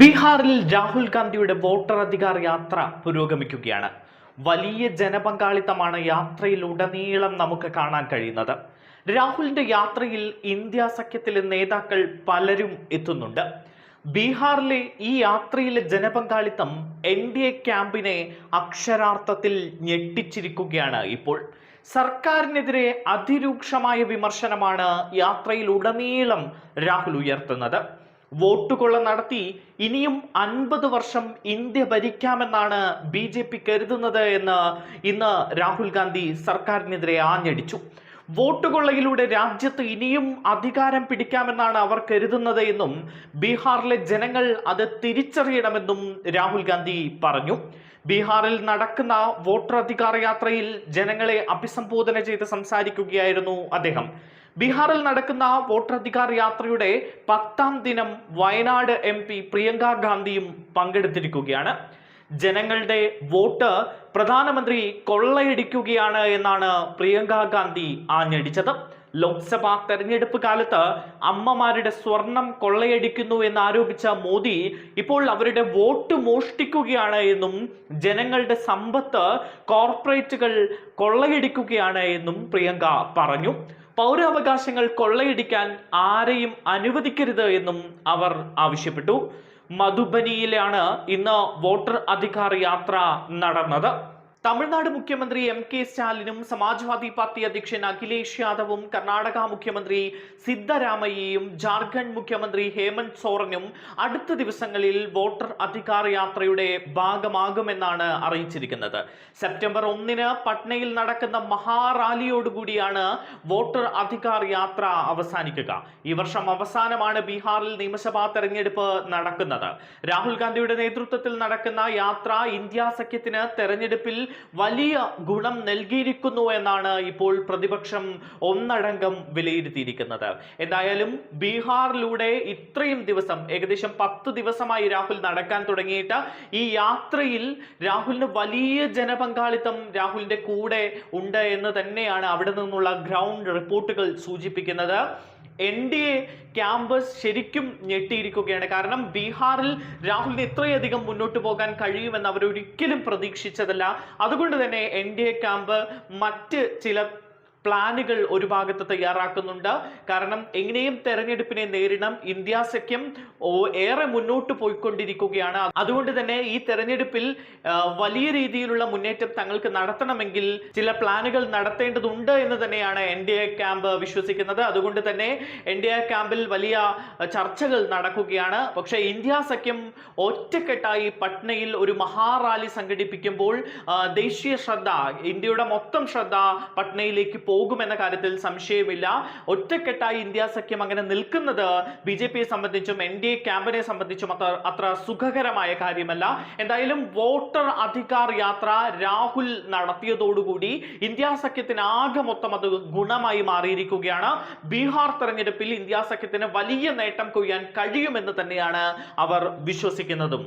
ബീഹാറിൽ രാഹുൽ ഗാന്ധിയുടെ വോട്ടർ അധികാർ യാത്ര പുരോഗമിക്കുകയാണ്. വലിയ ജനപങ്കാളിത്തമാണ് യാത്രയിലുടനീളം നമുക്ക് കാണാൻ കഴിയുന്നത്. രാഹുലിന്റെ യാത്രയിൽ ഇന്ത്യ സഖ്യത്തിലെ നേതാക്കൾ പലരും എത്തുന്നുണ്ട്. ബീഹാറിലെ ഈ യാത്രയിലെ ജനപങ്കാളിത്തം എൻ ഡി എ ക്യാമ്പിനെ അക്ഷരാർത്ഥത്തിൽ ഞെട്ടിച്ചിരിക്കുകയാണ് ഇപ്പോൾ. സർക്കാരിനെതിരെ അതിരൂക്ഷമായ വിമർശനമാണ് യാത്രയിൽ ഉടനീളം രാഹുൽ ഉയർത്തുന്നത്. വോട്ടുകൊള്ള നടത്തി ഇനിയും അൻപത് വർഷം ഇന്ത്യ ഭരിക്കാമെന്നാണ് ബി ജെ പി കരുതുന്നത് എന്ന് ഇന്ന് രാഹുൽ ഗാന്ധി സർക്കാരിനെതിരെ ആഞ്ഞടിച്ചു. വോട്ടുകൊള്ളയിലൂടെ രാജ്യത്ത് ഇനിയും അധികാരം പിടിക്കാമെന്നാണ് അവർ കരുതുന്നത് എന്നും ബീഹാറിലെ ജനങ്ങൾ അത് തിരിച്ചറിയണമെന്നും രാഹുൽ ഗാന്ധി പറഞ്ഞു. ബീഹാറിൽ നടക്കുന്ന വോട്ടർ അധികാര യാത്രയിൽ ജനങ്ങളെ അഭിസംബോധന ചെയ്ത് സംസാരിക്കുകയായിരുന്നു അദ്ദേഹം. ബീഹാറിൽ നടക്കുന്ന വോട്ടധികാർ യാത്രയുടെ പത്താം ദിനം വയനാട് എം പി പ്രിയങ്ക ഗാന്ധിയും പങ്കെടുത്തിരിക്കുകയാണ്. ജനങ്ങളുടെ വോട്ട് പ്രധാനമന്ത്രി കൊള്ളയടിക്കുകയാണ് എന്നാണ് പ്രിയങ്ക ഗാന്ധി ആഞ്ഞടിച്ചത്. ലോക്സഭാ തെരഞ്ഞെടുപ്പ് കാലത്ത് അമ്മമാരുടെ സ്വർണം കൊള്ളയടിക്കുന്നു എന്നാരോപിച്ച മോദി ഇപ്പോൾ അവരുടെ വോട്ട് മോഷ്ടിക്കുകയാണ് എന്നും ജനങ്ങളുടെ സമ്പത്ത് കോർപ്പറേറ്റുകൾ കൊള്ളയടിക്കുകയാണ് എന്നും പ്രിയങ്ക പറഞ്ഞു. പൗരാവകാശങ്ങൾ കൊള്ളയടിക്കാൻ ആരെയും അനുവദിക്കരുത് എന്നും അവർ ആവശ്യപ്പെട്ടു. മധുബനിയിലാണ് ഇന്ന് വോട്ടർ അധികാർ യാത്ര നടന്നത്. തമിഴ്നാട് മുഖ്യമന്ത്രി എം കെ സ്റ്റാലിനും സമാജ്വാദി പാർട്ടി അധ്യക്ഷൻ അഖിലേഷ് യാദവും കർണാടക മുഖ്യമന്ത്രി സിദ്ധരാമയ്യയും ജാർഖണ്ഡ് മുഖ്യമന്ത്രി ഹേമന്ത് സോറനും അടുത്ത ദിവസങ്ങളിൽ വോട്ടർ അധികാർ യാത്രയുടെ ഭാഗമാകുമെന്നാണ് അറിയിച്ചിരിക്കുന്നത്. സെപ്റ്റംബർ ഒന്നിന് പട്നയിൽ നടക്കുന്ന മഹാറാലിയോടുകൂടിയാണ് വോട്ടർ അധികാർ യാത്ര അവസാനിക്കുക. ഈ വർഷം അവസാനമാണ് ബീഹാറിൽ നിയമസഭാ തെരഞ്ഞെടുപ്പ് നടക്കുന്നത്. രാഹുൽ ഗാന്ധിയുടെ നേതൃത്വത്തിൽ നടക്കുന്ന യാത്ര ഇന്ത്യ സഖ്യത്തിന് തെരഞ്ഞെടുപ്പിൽ വലിയ ഗുണം നൽകിയിരിക്കുന്നു എന്നാണ് ഇപ്പോൾ പ്രതിപക്ഷം ഒന്നടങ്കം വിലയിരുത്തിയിരിക്കുന്നത്. എന്തായാലും ബീഹാറിലൂടെ ഇത്രയും ദിവസം ഏകദേശം പത്ത് ദിവസമായി രാഹുൽ നടക്കാൻ തുടങ്ങിയിട്ട് ഈ യാത്രയിൽ രാഹുലിന് വലിയ ജനപങ്കാളിത്തം രാഹുലിന്റെ കൂടെ ഉണ്ട് എന്ന് തന്നെയാണ് അവിടെ നിന്നുള്ള ഗ്രൗണ്ട് റിപ്പോർട്ടുകൾ സൂചിപ്പിക്കുന്നത്. എൻ ഡി എ ക്യാമ്പസ് ശരിക്കും ഞെട്ടിയിരിക്കുകയാണ്. കാരണം ബീഹാറിൽ രാഹുലിന് ഇത്രയധികം മുന്നോട്ട് പോകാൻ കഴിയുമെന്ന് അവർ ഒരിക്കലും പ്രതീക്ഷിച്ചതല്ല. അതുകൊണ്ട് തന്നെ എൻ ഡി എ ക്യാമ്പ് മറ്റ് ചില പ്ലാനുകൾ ഒരു ഭാഗത്ത് തയ്യാറാക്കുന്നുണ്ട്. കാരണം എങ്ങനെയും തെരഞ്ഞെടുപ്പിനെ നേരിടണം. ഇന്ത്യ സഖ്യം ഏറെ മുന്നോട്ട് പോയിക്കൊണ്ടിരിക്കുകയാണ്. അതുകൊണ്ട് തന്നെ ഈ തെരഞ്ഞെടുപ്പിൽ വലിയ രീതിയിലുള്ള മുന്നേറ്റം തങ്ങൾക്ക് നടത്തണമെങ്കിൽ ചില പ്ലാനുകൾ നടത്തേണ്ടതുണ്ട് എന്ന് തന്നെയാണ് എൻ ഡി എ ക്യാമ്പ് വിശ്വസിക്കുന്നത്. അതുകൊണ്ട് തന്നെ എൻ ഡി എ ക്യാമ്പിൽ വലിയ ചർച്ചകൾ നടക്കുകയാണ്. പക്ഷേ ഇന്ത്യ സഖ്യം ഒറ്റക്കെട്ടായി പട്നയിൽ ഒരു മഹാറാലി സംഘടിപ്പിക്കുമ്പോൾ ദേശീയ ശ്രദ്ധ ഇന്ത്യയുടെ മൊത്തം ശ്രദ്ധ പട്നയിലേക്ക് പോകുമെന്ന കാര്യത്തിൽ സംശയമില്ല. ഒറ്റക്കെട്ടായി ഇന്ത്യ സഖ്യം അങ്ങനെ നിൽക്കുന്നത് ബി ജെ പിയെ സംബന്ധിച്ചും എൻ ഡി എ ക്യാമ്പിനെ സംബന്ധിച്ചും അത്ര അത്ര സുഖകരമായ കാര്യമല്ല. എന്തായാലും വോട്ടർ അധികാർ യാത്ര രാഹുൽ നടത്തിയതോടുകൂടി ഇന്ത്യ സഖ്യത്തിന് ആകെ മൊത്തം അത് ഗുണമായി മാറിയിരിക്കുകയാണ്. ബീഹാർ തെരഞ്ഞെടുപ്പിൽ ഇന്ത്യ സഖ്യത്തിന് വലിയ നേട്ടം കൊയ്യാൻ കഴിയുമെന്ന് തന്നെയാണ് അവർ വിശ്വസിക്കുന്നതും.